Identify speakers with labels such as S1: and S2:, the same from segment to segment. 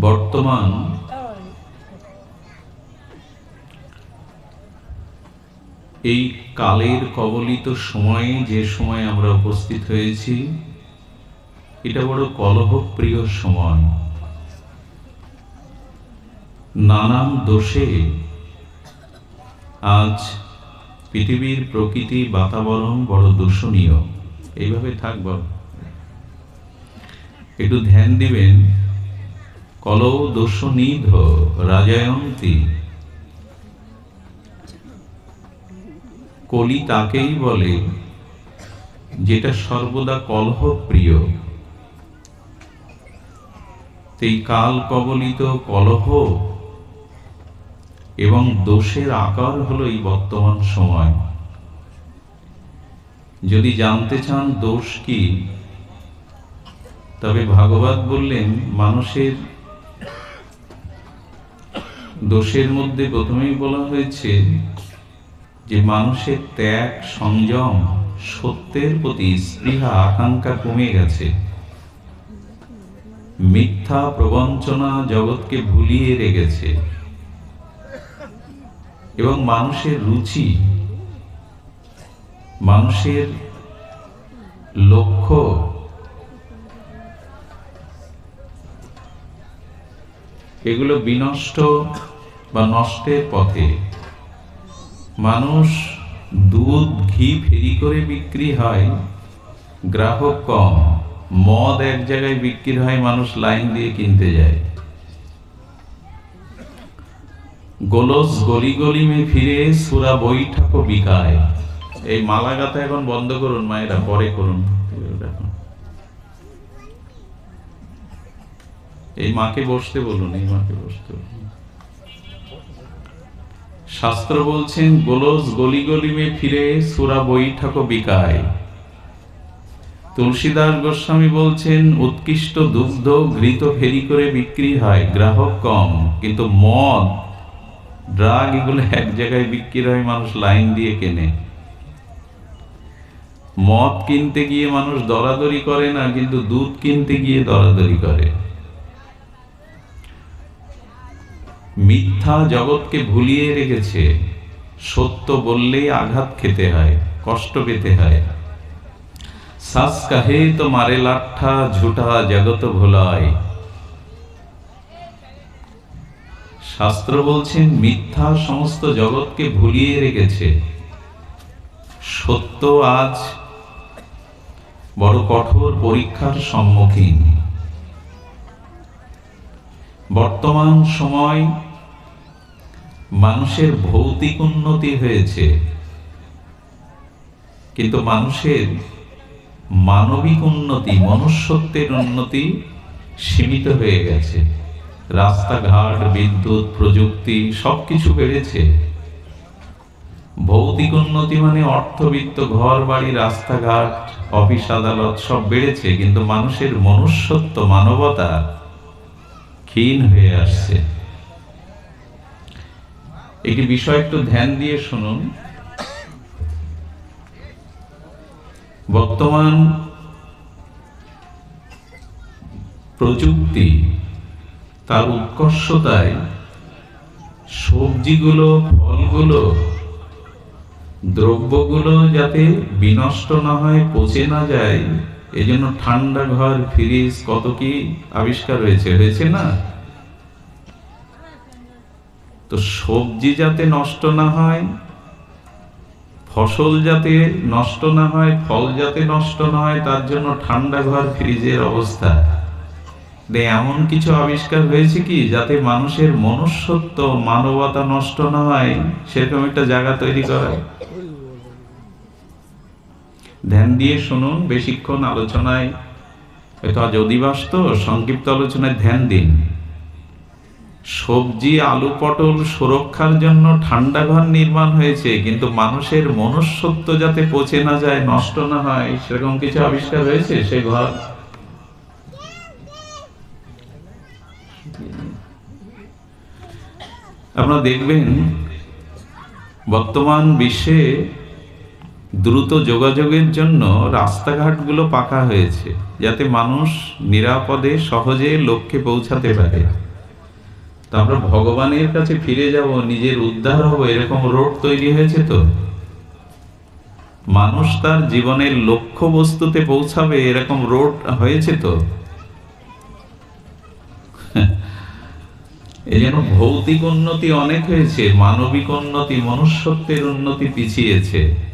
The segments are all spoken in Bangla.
S1: বর্তমান এই কালের কবলিত সময়ে যে সময় আমরা উপস্থিত হয়েছি, এটা বড় কলহপ্রিয় সময়। নানান দোষে আজ পৃথিবীর প্রকৃতি বাতাবরণ বড় দূষণীয়। এইভাবে থাকব। একটু ধ্যান দিবেন। কল দোষণীধ রাজায়ন্তী। কলি তাকেই বলে, যেটা সর্বদা কলহ প্রিয় এই কাল কবলিত কলহ এবং দোষের আকার হলো এই বর্তমান সময়। যদি জানতে চান দোষ কি, তবে ভাগবত বললেন, মানুষের দোষের মধ্যে প্রথমেই বলা হয়েছে যে মানুষের ত্যাগ, সংযম, সত্যের প্রতি স্পৃহা, আকাঙ্ক্ষা কমে গেছে। মিথ্যা প্রবঞ্চনা জগৎকে ভুলিয়ে রেখেছে। এবং মানুষের রুচি, মানুষের লক্ষ্য, এগুলো বিনষ্ট বা নষ্টের পথে। মানুষ দুধ, ঘি ফেরি করে বিক্রি হয়, গ্রাহক কম, মদ এক জায়গায় বিক্রি হয়, মানুষ লাইন দিয়ে কিনতে যায়। গোলস গলি গলি মে ফিরে, সুরা বৈঠাকো বিকায়। এই মালা গাথা এখন বন্ধ করুন, মায়েরা, পরে করুন। এই মাকে বসতে বলুন, এই মাকে বসতে বলুন। শাস্ত্র বলছেন গোলস গলি গলি মে ফিরে সুরা বৈঠাকো বিকায়। তুলসীদাস গোস্বামী বলছেন, উৎকৃষ্ট দুগ্ধ ঘৃত ফেরি করে বিক্রি হয়, গ্রাহক কম, কিন্তু মদ ড্রাগ এগুলো এক জায়গায় বিক্রি হয়, মানুষ লাইন দিয়ে কেনে। মদ কিনতে গিয়ে মানুষ দরাদরি করে না, কিন্তু দুধ কিনতে গিয়ে দরাদরি করে। মিথ্যা জগৎকে ভুলিয়ে রেখেছে। সত্য বললেই আঘাত খেতে হয়, কষ্ট পেতে হয়। সাস কাহে তো মারে লাঠা, ঝুটা জগত ভোলায়। শাস্ত্র বলছেন, মিথ্যা সমস্ত জগৎকে ভুলিয়ে রেখেছে। সত্য আজ বড় কঠোর পরীক্ষার সম্মুখীন। বর্তমান সময় মানুষের ভৌতিক উন্নতি হয়েছে। কিন্তু মানুষের মানবিক উন্নতি, মনুষ্যত্বের উন্নতি সীমিত হয়ে গেছে। রাস্তাঘাট, বিদ্যুৎ, প্রযুক্তি সবকিছু বেড়েছে। ভৌতিক উন্নতি মানে অর্থবিত্ত ঘর বাড়ি রাস্তাঘাট, অফিস, আদালত সব বেড়েছে, কিন্তু মানুষের মনুষ্যত্ব, মানবতা ক্ষীণ হয়ে আসছে। একটি বিষয় একটু ধ্যান দিয়ে শুনুন। বর্তমান প্রযুক্তি তার উৎকর্ষতায় সবজিগুলো, ফলগুলো, দ্রব্যগুলো যাতে বিনষ্ট না হয়, পচে না যায়, এজন্য ঠান্ডা ঘর, ফ্রিজ কত কি আবিষ্কার হয়েছে? হয়েছে না? তো সবজি যাতে নষ্ট না হয়, ফসল যাতে নষ্ট না হয়, ফল যাতে নষ্ট না হয়, তার জন্য ঠান্ডা ঘর ফ্রিজের অবস্থা। এমন কিছু আবিষ্কার হয়েছে কি যাতে মানুষের মনুষ্যত্ব মানবতা নষ্ট না হয়? সেরকম একটা জায়গা তৈরি করা। ধ্যান দিয়ে শুনুন, বেশিক্ষণ আলোচনায় হয়তো আজ অধিবাস তো, সংক্ষিপ্ত আলোচনায় ধ্যান দিন। সবজি, আলু, পটল সুরক্ষার জন্য ঠান্ডা ঘর নির্মাণ হয়েছে, কিন্তু মানুষের মনুষ্যত্ব যাতে পচে না যায়, নষ্ট না হয়, সেরকম কিছু আবিষ্কার হয়েছে সে ঘর? আপনারা দেখবেন, বর্তমান বিশ্বে দ্রুত যোগাযোগের জন্য রাস্তাঘাটগুলো পাকা হয়েছে, যাতে মানুষ নিরাপদে, সহজে লক্ষ্যে পৌঁছাতে পারে। তো আমরা ভগবানের কাছে ফিরে যাব, নিজের উদ্ধার হব, এরকম রোড তৈরি হয়েছে তো। মানুষ তার জীবনের লক্ষ্য বস্তুতে পৌঁছাবে, এরকম রোড হয়েছে তো। এই জন্য ভৌতিক উন্নতি অনেক হয়েছে, মানবিক উন্নতি, মনুষ্যত্বের উন্নতি পিছিয়েছে।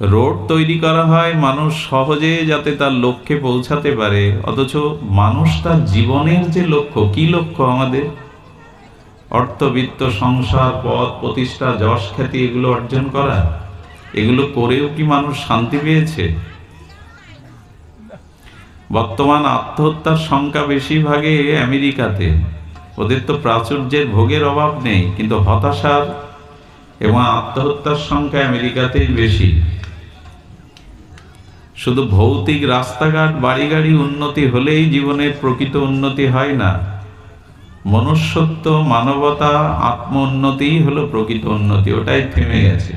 S1: রোড তৈরি করা হয় মানুষ সহজে যাতে তার লক্ষ্যে পৌঁছাতে পারে। অথচ মানুষ তার জীবনের যে লক্ষ্য, কি লক্ষ্য আমাদের? অর্থবিত্ত, সংসার পদ প্রতিষ্ঠা, যশ, খ্যাতি, এগুলো অর্জন করা। এগুলো করেও কি মানুষ শান্তি পেয়েছে? বর্তমান আত্মহত্যার সংখ্যা বেশিরভাগে আমেরিকাতে। ওদের তো প্রাচুর্যের ভোগের অভাব নেই, কিন্তু হতাশার এবং আত্মহত্যার সংখ্যা আমেরিকাতেই বেশি। শুধু ভৌতিক রাস্তাঘাট বাড়ি গাড়ি উন্নতি হলেই জীবনের প্রকৃত উন্নতি হয় না। মনুষ্যত্ব, মানবতা আত্ম উন্নতিই হলো প্রকৃত উন্নতি, ওটাই থেমে গেছে।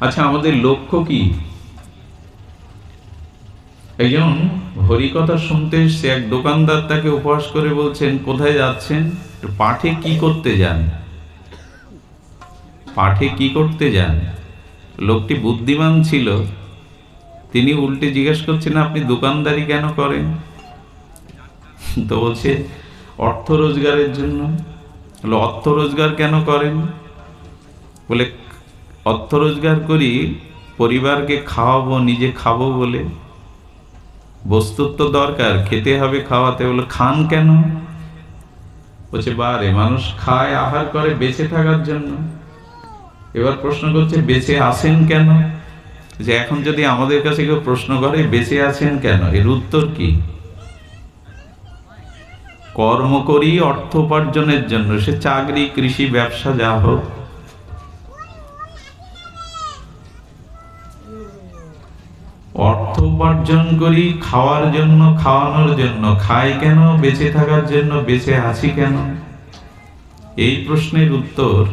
S1: আচ্ছা আমাদের লক্ষ্য কি? একজন হরিকথা শুনতে সে এক দোকানদার তাকে উপহাস করে বলছেন, কোথায় যাচ্ছেন? পাঠে কি করতে যান? পাঠে কি করতে যান? লোকটি বুদ্ধিমান ছিল তিনি উল্টে জিজ্ঞেস করছেন, আপনি দোকানদারি কেন করেন? তো বলছে, অর্থ রোজগারের জন্য। বলে, অর্থ রোজগার কেন করেন? বলে, অর্থ রোজগার করি, পরিবারকে খাওয়াবো, নিজে খাব বলে। বস্তুর তো দরকার, খেতে হবে খাওয়াতে। বলে, খান কেন? বলছে বারে মানুষ খায়, আহার করে বেঁচে থাকার জন্য। এবার প্রশ্ন করছে, বেঁচে আসেন কেন? যে এখন যদি আমাদের কাছে কেউ প্রশ্ন করে, বেঁচে আছেন কেন? এর উত্তর কি? কর্ম করি অর্থ উপার্জনের জন্য, সে চাকরি, কৃষি, ব্যবসা, যা হোক। অর্থ উপার্জন করি খাওয়ার জন্য, খাওয়ানোর জন্য। খাই কেন? বেঁচে থাকার জন্য, বেঁচে আছি কেন? এই প্রশ্নের উত্তর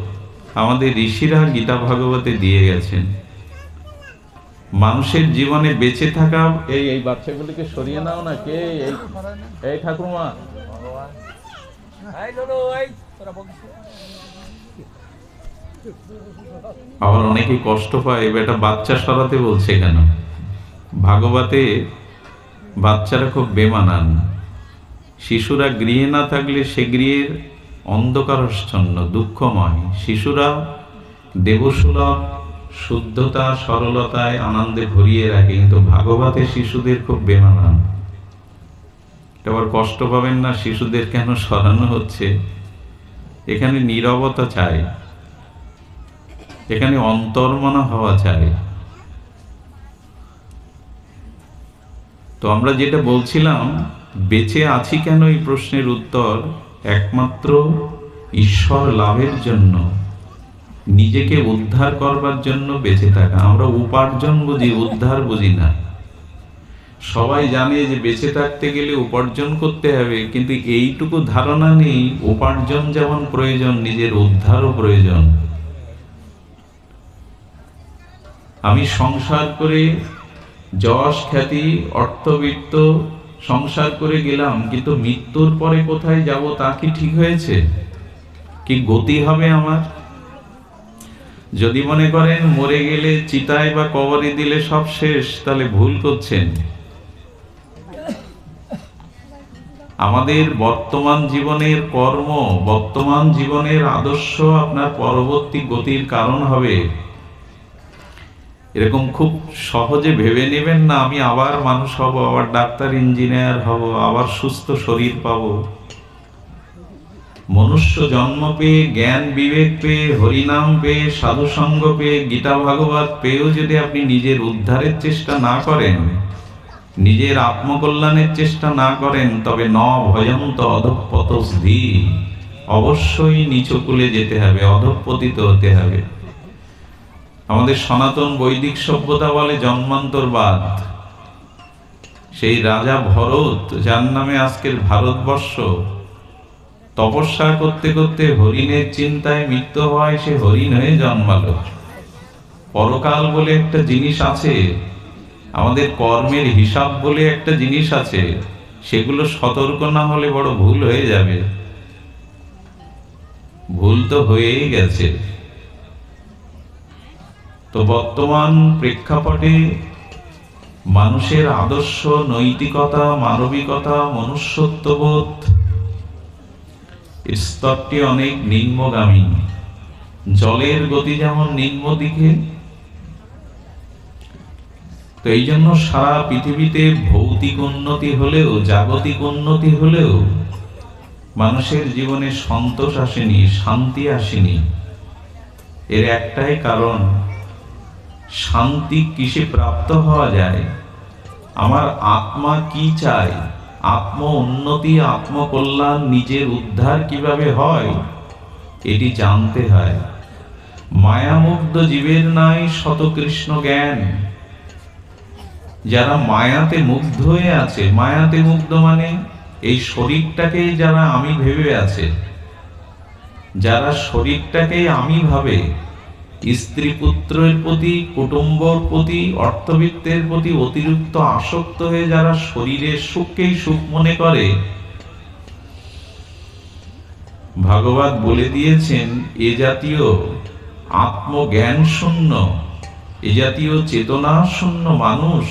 S1: আমাদের ঋষিরা গীতা ভাগবতে দিয়ে গেছেন। মানুষের জীবনে বেঁচে থাকা এই এই বাচ্চাগুলিকে সরিয়ে নাও না কে? এই এই ঠাকুরমা। আবার অনেকে কষ্ট পায় বেটা বাচ্চা সরাতে বলছে কেন? ভাগবতে বাচ্চারা খুব বেমানান। শিশুরা গৃহে না থাকলে সে গৃহের অন্ধকারচ্ছন্ন দুঃখময়। শিশুরা দেবসুলভ শুদ্ধতা, সরলতায় আনন্দে ভরিয়ে রাখে, কিন্তু ভাগবতে শিশুদের খুব বেমানান। এবার কষ্ট পাবেন না, শিশুদের কেন সরানো হচ্ছে? এখানে নীরবতা চাই। এখানে অন্তর্মনা হওয়া চাই। তো আমরা যেটা বলছিলাম, বেঁচে আছি কেন এই প্রশ্নের উত্তর? একমাত্র ঈশ্বর লাভের জন্য। নিজেকে উদ্ধার করবার জন্য বেঁচে থাকা। আমরা উপার্জন বুঝি, উদ্ধার বুঝি না। সবাই জানে যে বেঁচে থাকতে গেলে উপার্জন করতে হবে, কিন্তু এইটুকু ধারণা নেই, উপার্জন যেমন প্রয়োজন, নিজের উদ্ধারও প্রয়োজন। আমি সংসার করে যশ খ্যাতি, অর্থবিত্ত সংসার করে গেলাম, কিন্তু মৃত্যুর পরে কোথায় যাব তা কি ঠিক হয়েছে? কি গতি হবে আমার? যদি মনে করেন মরে গেলে চিতায় বা কবরে দিলে সব শেষ, তাহলে ভুল করছেন। আমাদের বর্তমান জীবনের কর্ম, বর্তমান জীবনের আদর্শ আপনার পরবর্তী গতির কারণ হবে। এরকম খুব সহজে ভেবে নেবেন না, আমি আবার মানুষ হব, আবার ডাক্তার, ইঞ্জিনিয়ার হব, আবার সুস্থ শরীর পাব। মনুষ্য জন্ম পেয়ে, জ্ঞান বিবেক পেয়ে, হরিনাম পেয়ে, সাধুসঙ্গ পেয়ে, গীতা ভাগবত পেয়েও যদি আপনি নিজের উদ্ধারের চেষ্টা না করেন, নিজের আত্মকল্যাণের চেষ্টা না করেন, তবে ন ভয়ন্ত অধপতসধি অবশ্যই নিচকুলে যেতে হবে, অধপতিত হতে হবে। আমাদের সনাতন বৈদিক সভ্যতা বলে জন্মান্তরবাদ। সেই রাজা ভরত, যার নামে আজকের ভারতবর্ষ তপস্যা করতে করতে হরিণের চিন্তায় মৃত্যু হয় সে হরিণ হয়ে জন্মালো। পরকাল বলে একটা জিনিস আছে, আমাদের কর্মের হিসাব বলে একটা জিনিস আছে, সেগুলো সতর্ক না হলে বড় ভুল হয়ে যাবে। ভুল তো হয়েই গেছে। তো বর্তমান প্রেক্ষাপটে মানুষের আদর্শ, নৈতিকতা, মানবিকতা, মনুষ্যত্ববোধ স্তরটি অনেক নিম্নগামী। জলের গতি যেমন নিম্ন দিকে, তো এই জন্য সারা পৃথিবীতে ভৌতিক উন্নতি হলেও, জাগতিক উন্নতি হলেও মানুষের জীবনে সন্তোষ আসেনি, শান্তি আসেনি। এর একটাই কারণ, শান্তি কিসে প্রাপ্ত হওয়া যায়? আমার আত্মা কি চায়? আত্ম উন্নতি আত্মকল্যাণ নিজের উদ্ধার কীভাবে হয়, এটি জানতে হয়। মায়ামুগ্ধ জীবের নাই শতকৃষ্ণ জ্ঞান। যারা মায়াতে মুগ্ধ হয়ে আছে, মায়াতে মুগ্ধ মানে এই শরীরটাকে যারা আমি ভেবে আছে। যারা শরীরটাকে আমি ভাবে স্ত্রী পুত্রের প্রতি, কুটুম্বর প্রতি, অর্থবিত্তের প্রতি অতিরিক্ত আসক্ত হয়ে যারা শরীরের সুখকেই সুখ মনে করে। ভাগবত বলে দিয়েছেন, এ জাতীয় আত্মজ্ঞান শূন্য, এ জাতীয় চেতনা শূন্য মানুষ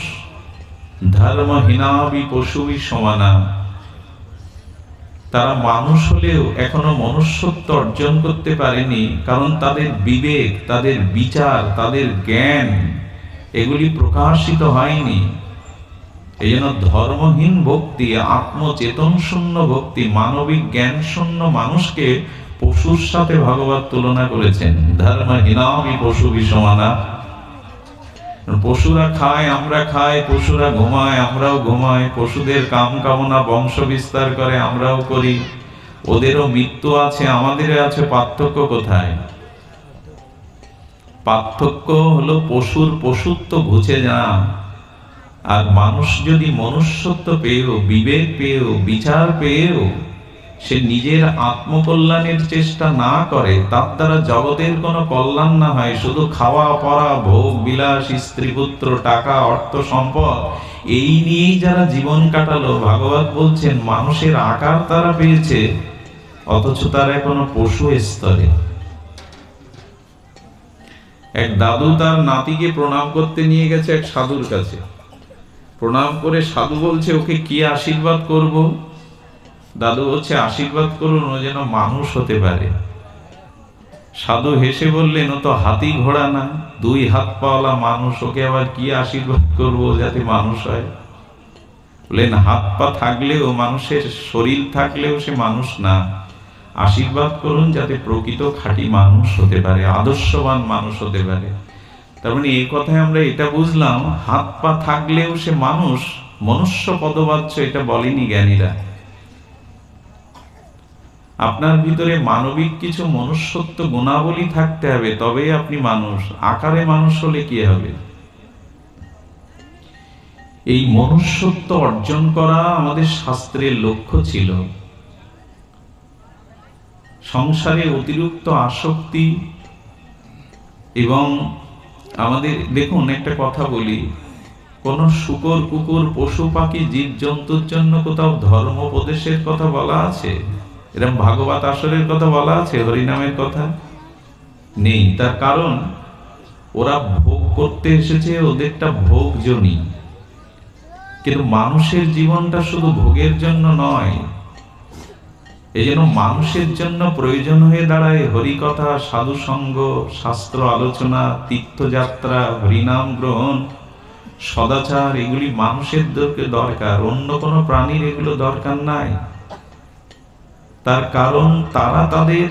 S1: ধর্মহীনাবি পশুবি সমানা। তারা মানুষ হলেও এখনও মনুষ্যত্ব অর্জন করতে পারেনি, কারণ তাদের বিবেক, তাদের বিচার, তাদের জ্ঞান এগুলি প্রকাশিত হয়নি। এই জন্য ধর্মহীন ভক্তি, আত্মচেতন শূন্য ভক্তি, মানবিক জ্ঞান শূন্য মানুষকে পশুর সাথে ভগবত তুলনা করেছেন। ধর্মহীনামি পশু বিষমানা পশুরা খায়, আমরা খাই, পশুরা ঘুমায়, আমরাও ঘুমাই, পশুদের কাম কামনা বংশ বিস্তার করে, আমরাও করি। ওদেরও মৃত্যু আছে আমাদের আছে, পার্থক্য কোথায়? পার্থক্য হলো পশুর পশুত্ব ঘুচে যাওয়া। আর মানুষ যদি মনুষ্যত্ব পেয়েও, বিবেক পেয়েও, বিচার পেয়েও সে নিজের আত্মকল্যাণের চেষ্টা না করে, তার দ্বারা জগতের কোনো কল্যাণ না হয়, শুধু খাওয়া, পড়া, ভোগ, বিলাস, স্ত্রী, পুত্র, টাকা, অর্থ, সম্পদ, এই নিয়েই যারা জীবন কাটালো, ভাগবত বলছেন, মানুষের আকার তারা পেয়েছে, অথচ তারা এখনও পশু স্তরে। এক দাদু তার নাতিকে প্রণাম করতে নিয়ে গেছে এক সাধুর কাছে। প্রণাম করে সাধু বলছে, ওকে কি আশীর্বাদ করব? দাদু হচ্ছে আশীর্বাদ করুন, ও যেন মানুষ হতে পারে। সাধু হেসে বললেন, ও তো হাতি ঘোড়া না, দুই হাত পাওয়ালা মানুষ, ওকে আবার কি আশীর্বাদ করব যাতে মানুষ হয়? বললেন, হাত পা থাকলেও মানুষের শরীর থাকলেও সে মানুষ না। আশীর্বাদ করুন যাতে প্রকৃত খাঁটি মানুষ হতে পারে, আদর্শবান মানুষ হতে পারে। তার মানে এই কথায় আমরা এটা বুঝলাম, হাত পা থাকলেও সে মানুষ, মনুষ্য পদবাচ্য এটা বলেনি জ্ঞানীরা। আপনার ভিতরে মানবিক কিছু মনুষ্যত্ব গুণাবলী থাকতে হবে, তবেই আপনি মানুষ। আকারে মানুষ হলে কি হবে? এই মনুষ্যত্ব অর্জন করা আমাদের শাস্ত্রের লক্ষ্য ছিল। সংসারে অতিরিক্ত আসক্তি এবং আমাদের, দেখুন, একটা কথা বলি। কোন শুকর, কুকুর, পশু, পাখি জীব জন্তুর জন্য কোথাও ধর্ম উপদেশের কথা বলা আছে? এরকম ভাগবত আসরের কথা বলা আছে, হরিনামের কথা? নেই। তার কারণ, ওরা ভোগ করতে এসেছে, ওদেরটা ভোগজনী কিন্তু মানুষের জীবনটা শুধু ভোগের জন্য নয়, এই জন্য মানুষের জন্য প্রয়োজন হয়ে দাঁড়ায় হরিকথা সাধু সঙ্গ শাস্ত্র আলোচনা, তীর্থযাত্রা, হরিনাম গ্রহণ, সদাচার, এগুলি মানুষের দরকার। অন্য কোনো প্রাণীর এগুলো দরকার নাই। তার কারণ তারা তাদের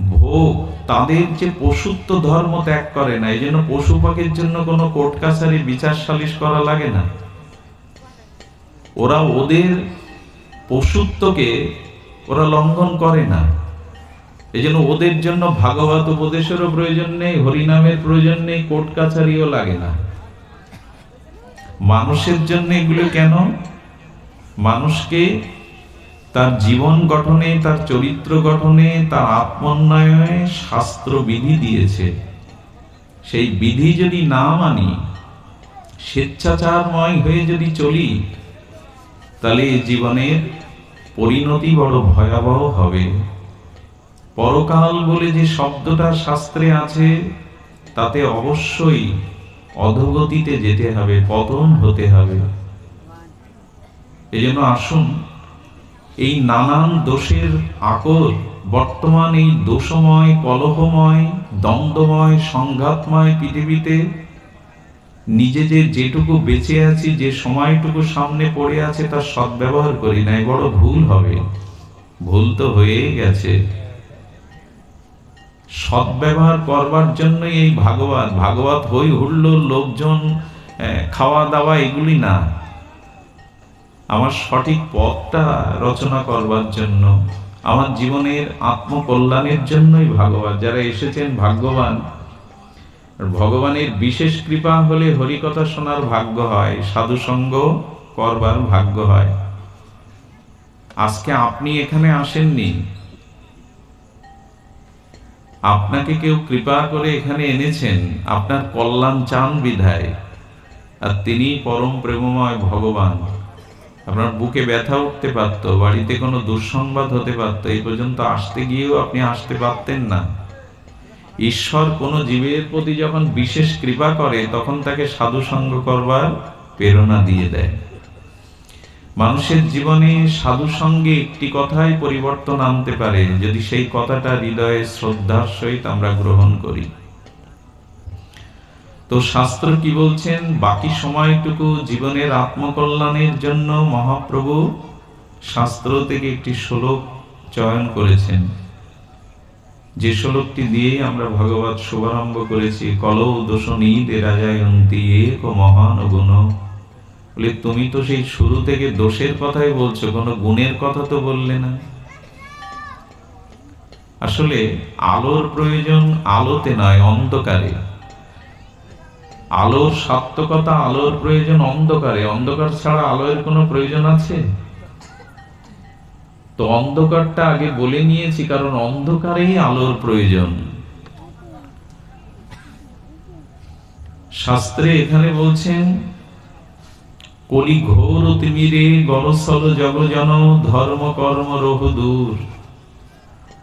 S1: ভোগ, তাদের যে পশুত্ব ধর্ম ত্যাগ করে না এই জন্য পশু পাখির জন্য কোনো কোর্ট কাছারি, বিচার সালিশ করা লাগে না। ওরা ওদের পশুত্বকে ওরা লঙ্ঘন করে না। এই জন্য ওদের জন্য ভাগবত উপদেশেরও প্রয়োজন নেই, হরিনামের প্রয়োজন নেই কোর্ট কাছারিও লাগে না। মানুষের জন্য এগুলো কেন? মানুষকে তার জীবন গঠনে, তার চরিত্র গঠনে, তার আত্মোন্নয়নে শাস্ত্র বিধি দিয়েছে। সেই বিধি যদি না মানি, স্বেচ্ছাচারময় হয়ে যদি চলি, তাহলে জীবনের পরিণতি বড় ভয়াবহ হবে। পরকাল বলে যে শব্দটা শাস্ত্রে আছে, তাতে অবশ্যই অধোগতিতে যেতে হবে, পতন হতে হবে। এই জন্য আসুন এই নানান দোষের আকর বর্তমান এই দোষময়, কলহময়, দ্বন্দ্বময়, সংঘাতময় পৃথিবীতে নিজে যে যেটুকু বেঁচে আছি, যে সময়টুকু সামনে পড়ে আছে, তার সদ্ব্যবহার করি নাই। বড় ভুল হবে। ভুল তো হয়েই গেছে। সদ্ব্যবহার করবার জন্যই এই ভাগবত। ভাগবত হই হুল্লোড় লোকজন খাওয়া দাওয়া এগুলি না। আমার সঠিক পথটা রচনা করবার জন্য, আমার জীবনের আত্মকল্যাণের জন্যই ভাগবত। যারা এসেছেন, ভাগ্যবান। ভগবানের বিশেষ কৃপা হলে হরিকথা শোনার ভাগ্য হয় সাধু সঙ্গ করবার ভাগ্য হয়। আজকে আপনি এখানে আসেননি। আপনাকে কেউ কৃপা করে এখানে এনেছেন, আপনার কল্যাণ চান বিধায়। আর তিনি পরম প্রেমময় ভগবান। আপনার বুকে ব্যথা উঠতে পারত, বাড়িতে কোনো দুঃসংবাদ হতে পারত, এই পর্যন্ত আসতে গিয়েও আপনি আসতে পারতেন না। ঈশ্বর কোন জীবের প্রতি যখন বিশেষ কৃপা করে, তখন তাকে সাধু সঙ্গ করবার প্রেরণা দিয়ে দেয়। মানুষের জীবনে সাধু সঙ্গে একটি কথাই পরিবর্তন আনতে পারে, যদি সেই কথাটা হৃদয়ে শ্রদ্ধার সহিত আমরা গ্রহণ করি। তো শাস্ত্র কি বলছেন? বাকি সময়টুকু জীবনের আত্মকল্যাণের জন্য মহাপ্রভু শাস্ত্র থেকে একটি শ্লোক চয়ন করেছেন। যে শ্লোকটি দিয়েই আমরা ভগবত শুভারম্ভ করেছি, কলৌ দোষণী দে রাজায়ন্তী এক মহান গুণ। বলে, তুমি তো সেই শুরু থেকে দোষের কথাই বলছো, কোনো গুণের কথা তো বললে না। আসলে, আলোর প্রয়োজন আলোতে নয়, অন্ধকারে। আলোর সাত্মকতা আলোর প্রয়োজন অন্ধকারে। অন্ধকার ছাড়া আলোর কোনো প্রয়োজন আছে? তো অন্ধকারটা আগে বলে নিয়েছি, কারণ অন্ধকারেই আলোর প্রয়োজন। শাস্ত্রে এখানে বলছেন, কলি ঘোর তিমিরে গরসল জগজন ধর্ম কর্ম রহ দূর।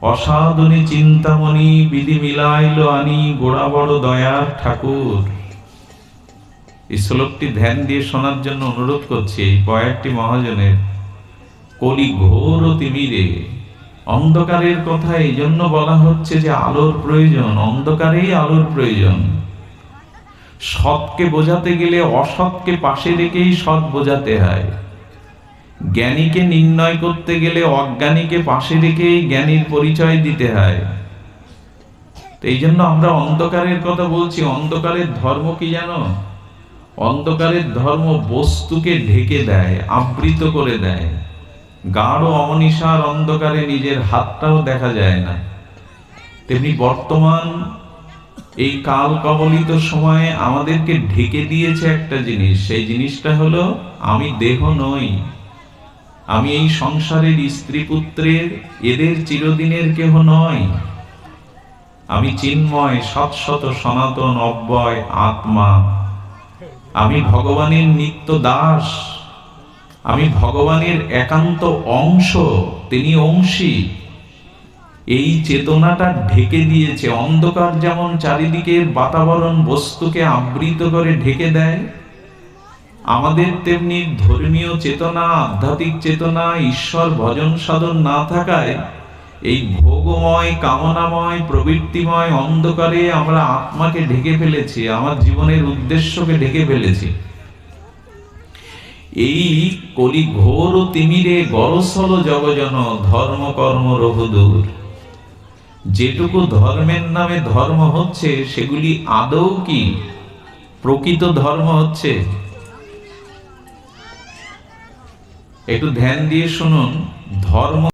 S1: অসাধনী চিন্তামণি বিধি মিলাইল আনি গোড়া বড় দয়ার ঠাকুর। এই শ্লোকটি ধ্যান দিয়ে শোনার জন্য অনুরোধ করছি এই পয়ারটি মহাজনের কলি ঘোর তিমিরে। অন্ধকারের কথা এই জন্য বলা হচ্ছে যে আলোর প্রয়োজন, অন্ধকারেই আলোর প্রয়োজন। সৎকে বোঝাতে গেলে অসৎকে পাশে রেখেই সৎ বোঝাতে হয়। জ্ঞানীকে নির্ণয় করতে গেলে অজ্ঞানীকে পাশে রেখেই জ্ঞানীর পরিচয় দিতে হয়। এই জন্য আমরা অন্ধকারের কথা বলছি। অন্ধকারের ধর্ম কি জানো? অন্ধকারের ধর্ম বস্তুকে ঢেকে দেয়, আবৃত করে দেয়। গাঢ় অমনিশার অন্ধকারে নিজের হাতটাও দেখা যায় না। তেমনি বর্তমান এই কাল কবলিত সময়ে আমাদেরকে ঢেকে দিয়েছে একটা জিনিস, সেই জিনিসটা হলো, আমি দেহ নই। আমি এই সংসারের স্ত্রী পুত্রের, এদের চিরদিনের কেহ নয় আমি চিন্ময় সৎশত সনাতন, অব্যয়, আত্মা আমি ভগবানের নিত্য দাস, আমি ভগবানের একান্ত অংশ, তিনি অংশী। এই চেতনাটা ঢেকে দিয়েছে, অন্ধকার যেমন চারিদিকের বাতাবরণ বস্তুকে আবৃত করে ঢেকে দেয়, আমাদের তেমনি ধর্মীয় চেতনা, আধ্যাত্মিক চেতনা, ঈশ্বর ভজন সাধন না থাকায় এই ভোগময়, কামনাময়, প্রবৃত্তিময় অন্ধকারে আমরা আত্মাকে ঢেকে ফেলেছি, আমার জীবনের উদ্দেশ্যকে ঢেকে ফেলেছি। এই কলি ঘোর তিমিরে গরসল জগজন, ধর্ম, কর্ম রঘুদূর যেটুকু ধর্মের নামে ধর্ম হচ্ছে, সেগুলি আদৌ কি প্রকৃত ধর্ম হচ্ছে? একটু ধ্যান দিয়ে শুনুন, ধর্ম